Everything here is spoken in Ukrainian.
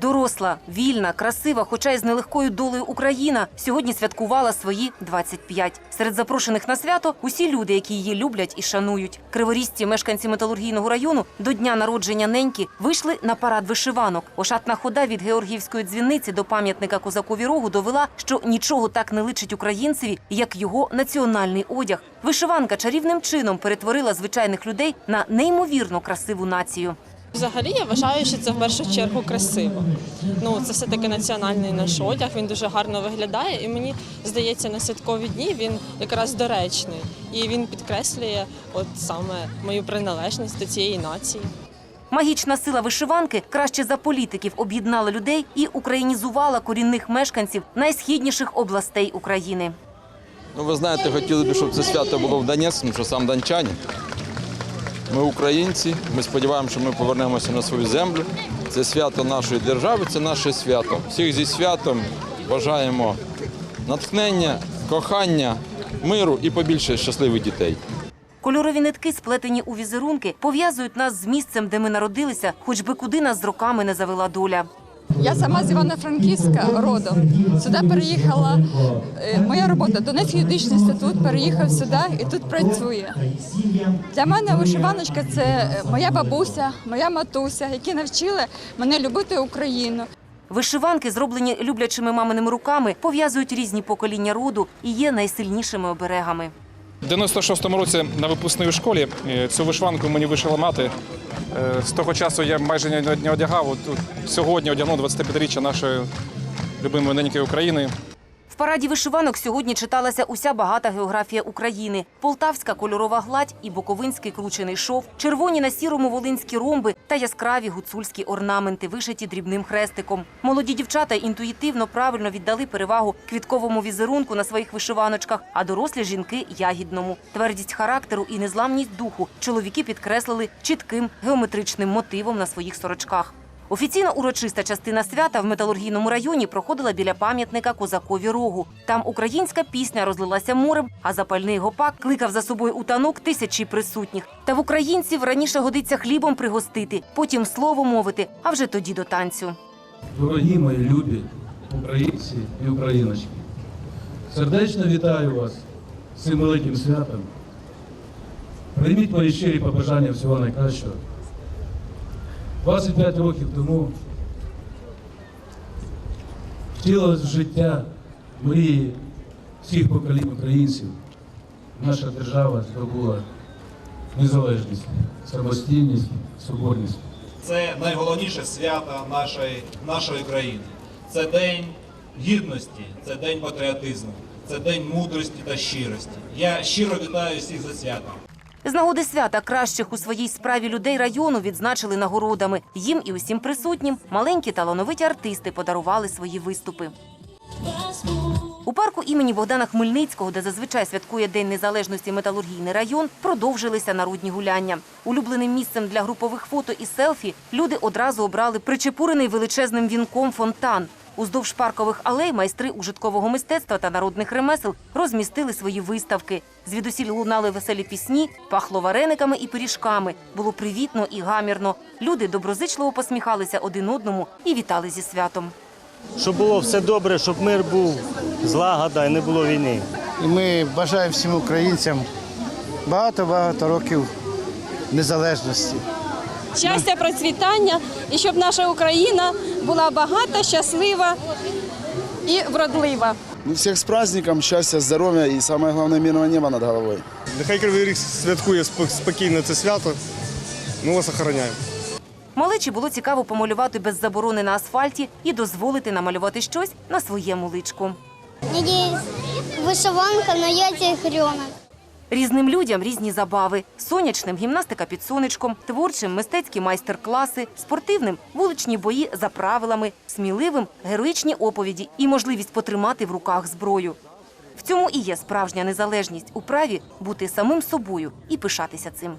Доросла, вільна, красива, хоча й з нелегкою долею Україна сьогодні святкувала свої 25. Серед запрошених на свято усі люди, які її люблять і шанують. Криворізці, мешканці металургійного району, до дня народження неньки вийшли на парад вишиванок. Ошатна хода від Георгіївської дзвіниці до пам'ятника козакові рогу довела, що нічого так не личить українцеві, як його національний одяг. Вишиванка чарівним чином перетворила звичайних людей на неймовірно красиву націю. Взагалі я вважаю, що це в першу чергу красиво. Ну це все таки національний наш одяг. Він дуже гарно виглядає, і мені здається, на святкові дні він якраз доречний і він підкреслює от саме мою приналежність до цієї нації. Магічна сила вишиванки краще за політиків об'єднала людей і українізувала корінних мешканців найсхідніших областей України. Ну, ви знаєте, хотіли б, щоб це свято було в Донецьку, що сам дончанин. Ми українці, ми сподіваємося, що ми повернемося на свою землю. Це свято нашої держави, це наше свято. Всіх зі святом бажаємо натхнення, кохання, миру і побільше щасливих дітей. Кольорові нитки, сплетені у візерунки, пов'язують нас з місцем, де ми народилися, хоч би куди нас з роками не завела доля. Я сама з Івано-Франківська родом. Сюди переїхала. Робота Донецький юридичний інститут переїхав сюди і тут працює. Для мене вишиваночка це е, моя бабуся, моя матуся, які навчили мене любити Україну. Вишиванки, зроблені люблячими маминими руками, пов'язують різні покоління роду і є найсильнішими оберегами. У 96-му році на випускній школі е, цю вишиванку мені вишила мати. Е, З того часу я майже не- не одягав. От сьогодні одягнув 25-річчя нашої любимої неньки України. Параді вишиванок сьогодні читалася уся багата географія України: полтавська кольорова гладь і буковинський кручений шов, червоні на сірому волинські ромби та яскраві гуцульські орнаменти, вишиті дрібним хрестиком. Молоді дівчата інтуїтивно правильно віддали перевагу квітковому візерунку на своїх вишиваночках, а дорослі жінки ягідному. Твердість характеру і незламність духу чоловіки підкреслили чітким геометричним мотивом на своїх сорочках. Офіційно урочиста частина свята в металургійному районі проходила біля пам'ятника козакові рогу. Там українська пісня розлилася морем, а запальний гопак кликав за собою у танок тисячі присутніх. Та в українців раніше годиться хлібом пригостити, потім слово мовити, а вже тоді до танцю. Дорогі мої любі українці і україночки, сердечно вітаю вас з цим великим святом. Прийміть мої щирі побажання всього найкращого. 25 років тому втілилось в життя мрії всіх поколінь українців. Наша держава здобула незалежність, самостійність, соборність. Це найголовніше свято нашої, нашої країни. Це день гідності, це день патріотизму, це день мудрості та щирості. Я щиро вітаю всіх за святом. З нагоди свята кращих у своїй справі людей району відзначили нагородами. Їм і усім присутнім маленькі талановиті артисти подарували свої виступи. У парку імені Богдана Хмельницького, де зазвичай святкує День Незалежності металургійний район, продовжилися народні гуляння. Улюбленим місцем для групових фото і селфі люди одразу обрали причепурений величезним вінком фонтан. Уздовж паркових алей майстри ужиткового мистецтва та народних ремесел розмістили свої виставки. Звідусіль лунали веселі пісні, пахло варениками і пиріжками. Було привітно і гамірно. Люди доброзичливо посміхалися один одному і вітали зі святом. щоб було все добре, щоб мир був, злагода і не було війни. І ми бажаємо всім українцям багато-багато років незалежності. Щастя, процвітання і щоб наша Україна була багата, щаслива і вродлива. Ну, всіх з праздником, щастя, здоров'я і саме головне мирного неба над головою. Нехай Кривий Ріг святкує спокійно це свято. Ми вас охороняємо. Малечі було цікаво помалювати без заборони на асфальті і дозволити намалювати щось на своєму личку. Є вишиванка на яйцях грьонок. Різним людям різні забави. Сонячним гімнастика під сонечком, творчим мистецькі майстер-класи, спортивним вуличні бої за правилами, сміливим героїчні оповіді і можливість потримати в руках зброю. В цьому і є справжня незалежність у праві бути самим собою і пишатися цим.